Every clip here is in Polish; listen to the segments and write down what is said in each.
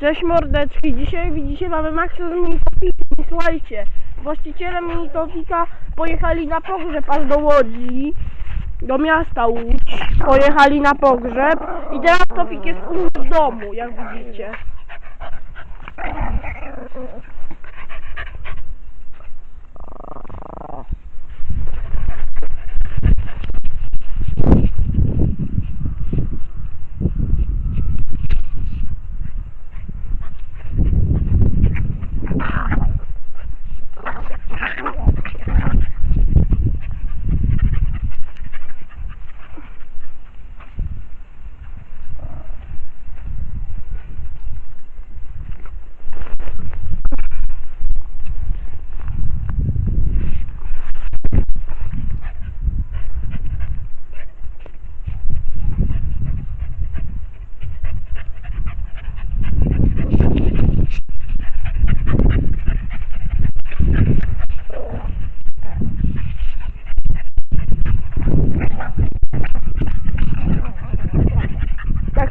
Cześć mordeczki, dzisiaj widzicie mamy Maxa z Minitopiki. Słuchajcie, właściciele Minitopika pojechali na pogrzeb aż do Łodzi, do miasta Łódź. Pojechali na pogrzeb i teraz Topik jest u mnie w domu, jak widzicie. もう。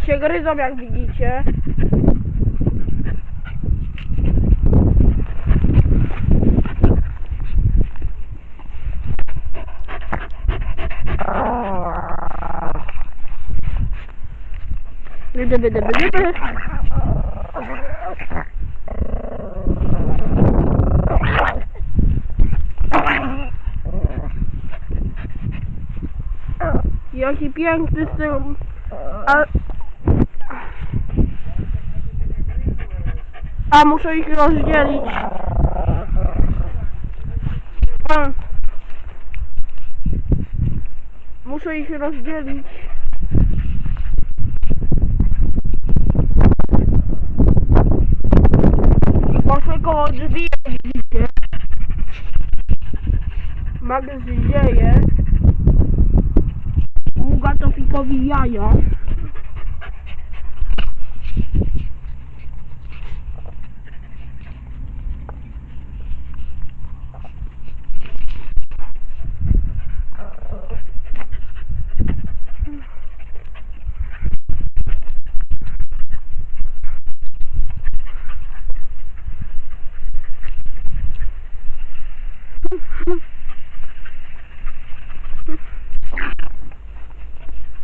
Się gryzą, jak widzicie. Dyby, dyby, dyby. Jaki piękny z. A... A muszę ich rozdzielić. A. Muszę ich rozdzielić. Poszły koło drzwi, jak widzicie. Magaz dzieje. Ługa Tofikowi jaja.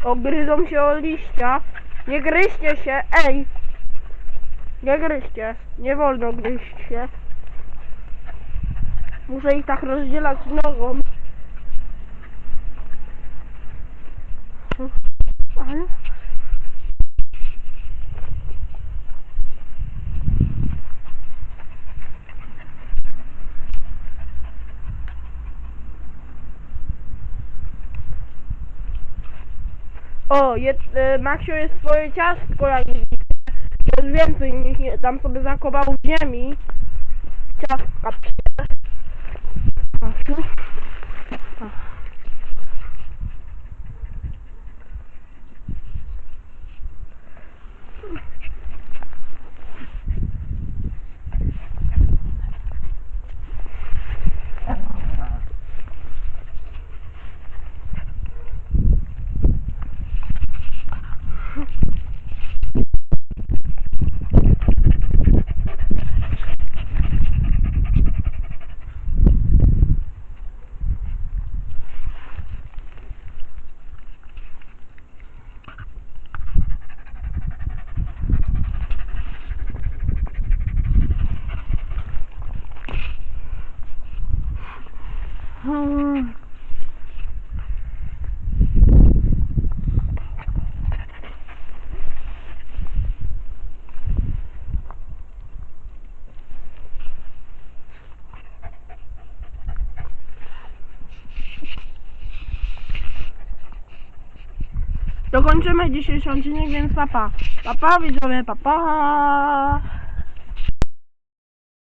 Ogryzą się o liścia. Nie gryźcie się, ej! Nie gryźcie. Nie wolno gryźć się. Muszę ich tak rozdzielać nogą. O, jest, e, Maksio jest swoje ciastko, jak widzicie. Jest więcej, niech je tam sobie zakopał w ziemi. Ciastka psie. Dokończymy dzisiejszy odcinek, więc papa. Papa, widzowie, papa.